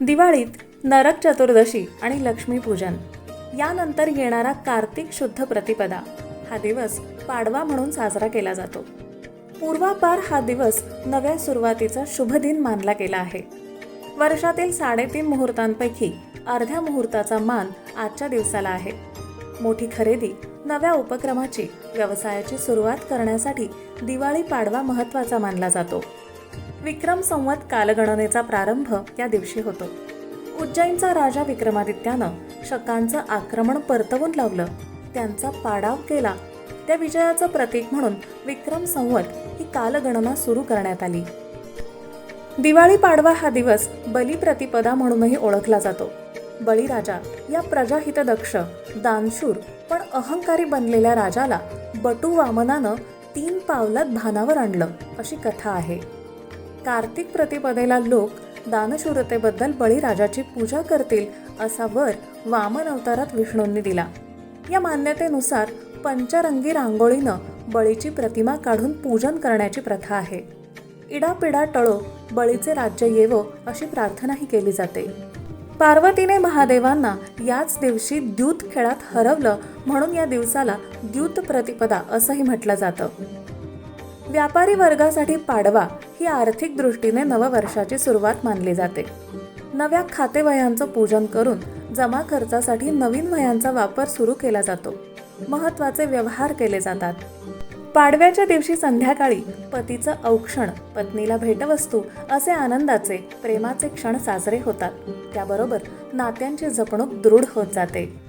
दिवाळीत नरक चतुर्दशी आणि लक्ष्मीपूजन यानंतर येणारा कार्तिक शुद्ध प्रतिपदा. हा दिवस पाडवा म्हणून साजरा केला जातो. पूर्वापार हा दिवस नव्या सुरुवातीचा शुभ दिन मानला गेला आहे. वर्षातील साडेतीन मुहूर्तांपैकी अर्ध्या मुहूर्ताचा मान आजच्या दिवसाला आहे. मोठी खरेदी नव्या उपक्रमाची व्यवसायाची सुरुवात करण्यासाठी दिवाळी पाडवा महत्त्वाचा मानला जातो. विक्रम संवत कालगणनेचा प्रारंभ या दिवशी होतो. उज्जैनचा राजा विक्रमादित्यानं शकांचं आक्रमण परतवून लावलं. त्यांचा पाडाव केला. त्या विजयाचं प्रतीक म्हणून विक्रम संवत ही कालगणना सुरू करण्यात आली. दिवाळी पाडवा हा दिवस बलिप्रतिपदा म्हणूनही ओळखला जातो. बळीराजा या प्रजाहितदक्ष दानशूर पण अहंकारी बनलेल्या राजाला बटू वामनानं तीन पावलात भानावर आणलं अशी कथा आहे. कार्तिक प्रतिपदेला लोक दानशूरतेबद्दल बळीराजाची पूजा करतील असा वर वामन अवतारात विष्णूंनी दिला. या मान्यतेनुसार पंचरंगी रांगोळीनं बळीची प्रतिमा काढून पूजन करण्याची प्रथा आहे. इडापिडा टळो बळीचे राज्य येवो अशी प्रार्थनाही केली जाते. पार्वतीने महादेवांना याच दिवशी द्यूत खेळात हरवलं म्हणून या दिवसाला द्यूत प्रतिपदा असंही म्हटलं जातं. व्यापारी वर्गासाठी पाडवा ही आर्थिक दृष्टीने नववर्षाची सुरुवात मानली जाते. नव्या खातेवयांचं पूजन करून जमा खर्चासाठी नवीन वयांचा वापर सुरू केला जातो. महत्त्वाचे व्यवहार केले जातात. पाडव्याच्या दिवशी संध्याकाळी पतीचं औक्षण पत्नीला भेटवस्तू असे आनंदाचे प्रेमाचे क्षण साजरे होतात. त्याबरोबर नात्यांची जपणूक दृढ होत जाते.